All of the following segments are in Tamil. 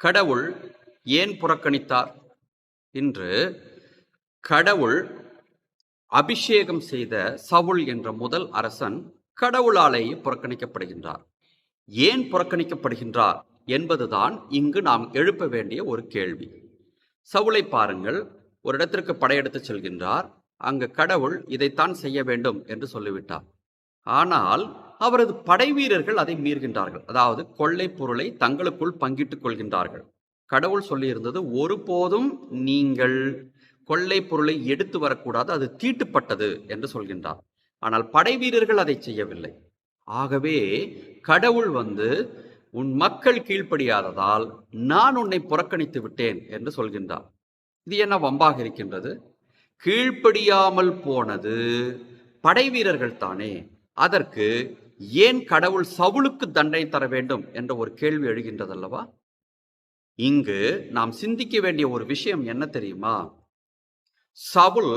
கடவுள் ஏன் புறக்கணித்தார்? இன்று கடவுள் அபிஷேகம் செய்த சவுல் என்ற முதல் அரசன் கடவுளாலேயே புறக்கணிக்கப்படுகின்றார். ஏன் புறக்கணிக்கப்படுகின்றார் என்பதுதான் இங்கு நாம் எழுப்ப வேண்டிய ஒரு கேள்வி. சவுளை பாருங்கள் ஒரு இடத்திற்கு படையெடுத்து செல்கின்றார் அங்கு கடவுள் இதைத்தான் செய்ய வேண்டும் என்று சொல்லிவிட்டார். ஆனால் அவரது படை வீரர்கள் அதை மீறுகின்றார்கள். அதாவது கொள்ளை பொருளை தங்களுக்குள் பங்கிட்டுக் கொள்கின்றார்கள். கடவுள் சொல்லியிருந்தது ஒருபோதும் நீங்கள் கொள்ளை பொருளை எடுத்து வரக்கூடாது அது தீட்டுப்பட்டது என்று சொல்கின்றார். ஆனால் படை வீரர்கள் அதை செய்யவில்லை. ஆகவே கடவுள் வந்து உன் மக்கள் கீழ்ப்படியாததால் நான் உன்னை புறக்கணித்து விட்டேன் என்று சொல்கின்றார். இது என்ன வம்பாக இருக்கின்றது? கீழ்ப்படியாமல் போனது படை வீரர்கள் தானே. அதற்கு ஏன் கடவுள் சவுளுக்கு தண்டனை தர வேண்டும் என்ற ஒரு கேள்வி எழுகின்றதல்லவா? இங்கு நாம் சிந்திக்க வேண்டிய ஒரு விஷயம் என்ன தெரியுமா? சவுல்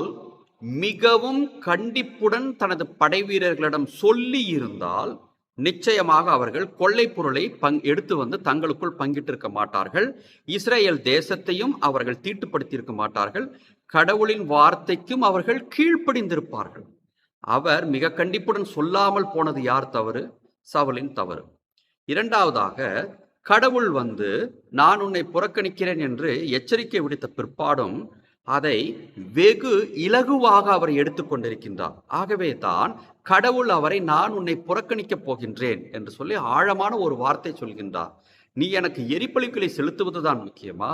மிகவும் கண்டிப்புடன் தனது படை வீரர்களிடம் சொல்லி இருந்தால் நிச்சயமாக அவர்கள் கொள்ளை பொருளை பங் எடுத்து வந்து தங்களுக்குள் பங்கிட்டிருக்க மாட்டார்கள். இஸ்ரேல் தேசத்தையும் அவர்கள் தீட்டுப்படுத்தியிருக்க மாட்டார்கள். கடவுளின் வார்த்தைக்கும் அவர்கள் கீழ்ப்படிந்திருப்பார்கள். அவர் மிக கண்டிப்புடன் சொல்லாமல் போனது யார் தவறு? சவலின் தவறு. இரண்டாவதாக கடவுள் வந்து நான் உன்னை புறக்கணிக்கிறேன் என்று எச்சரிக்கை விடுத்த பிற்பாடும் அதை வெகு இலகுவாக அவர் எடுத்துக்கொண்டிருக்கின்றார் ஆகவே தான் கடவுள் அவரை நான் உன்னை புறக்கணிக்கப் போகின்றேன் என்று சொல்லி ஆழமான ஒரு வார்த்தை சொல்கின்றார். நீ எனக்கு எரிப்பளிகளை செலுத்துவதுதான் முக்கியமா?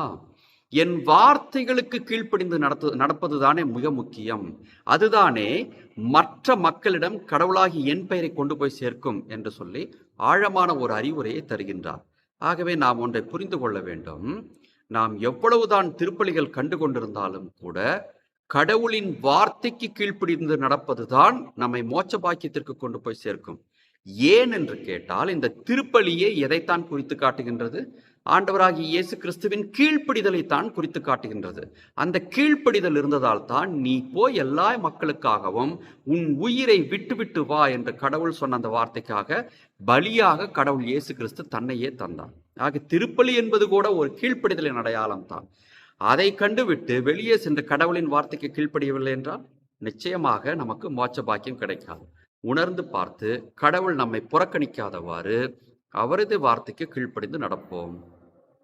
என் வார்த்தைகளுக்கு கீழ்ப்படிந்து நடத்து நடப்பதுதானே மிக முக்கியம். அதுதானே மற்ற மக்களிடம் கடவுளாகி என் பெயரை கொண்டு போய் சேர்க்கும் என்று சொல்லி ஆழமான ஒரு அறிவுரையை தருகின்றார். ஆகவே நாம் ஒன்றை புரிந்து கொள்ள வேண்டும். நாம் எவ்வளவுதான் திருப்பலிகள் கண்டு கொண்டிருந்தாலும் கூட கடவுளின் வார்த்தைக்கு கீழ்ப்பிடிந்து நடப்பதுதான் நம்மை மோட்ச பாக்கியத்திற்கு கொண்டு போய் சேர்க்கும். ஏன் என்று கேட்டால் இந்த திருப்பலியே எதைத்தான் குறித்து காட்டுகின்றது? ஆண்டவராகிய இயேசு கிறிஸ்துவின் கீழ்ப்படிதலை தான் குறித்து காட்டுகின்றது. அந்த கீழ்ப்படிதல் இருந்ததால் தான் நீ போய் எல்லா மக்களுக்காகவும் உன் உயிரை விட்டுவிட்டு வா என்று கடவுள் சொன்ன அந்த வார்த்தைக்காக பலியாக கடவுள் இயேசு கிறிஸ்து தன்னையே தந்தான். ஆக திருப்பலி என்பது கூட ஒரு கீழ்ப்படிதலின் அடையாளம் தான். அதை கண்டுவிட்டு வெளியே சென்று கடவுளின் வார்த்தைக்கு கீழ்ப்படியவில்லை என்றால் நிச்சயமாக நமக்கு மோட்ச பாக்கியம் கிடைக்காது. உணர்ந்து பார்த்து கடவுள் நம்மை புறக்கணிக்காதவாறு அவரது வார்த்தைக்கு கீழ்ப்படிந்து நடப்போம்.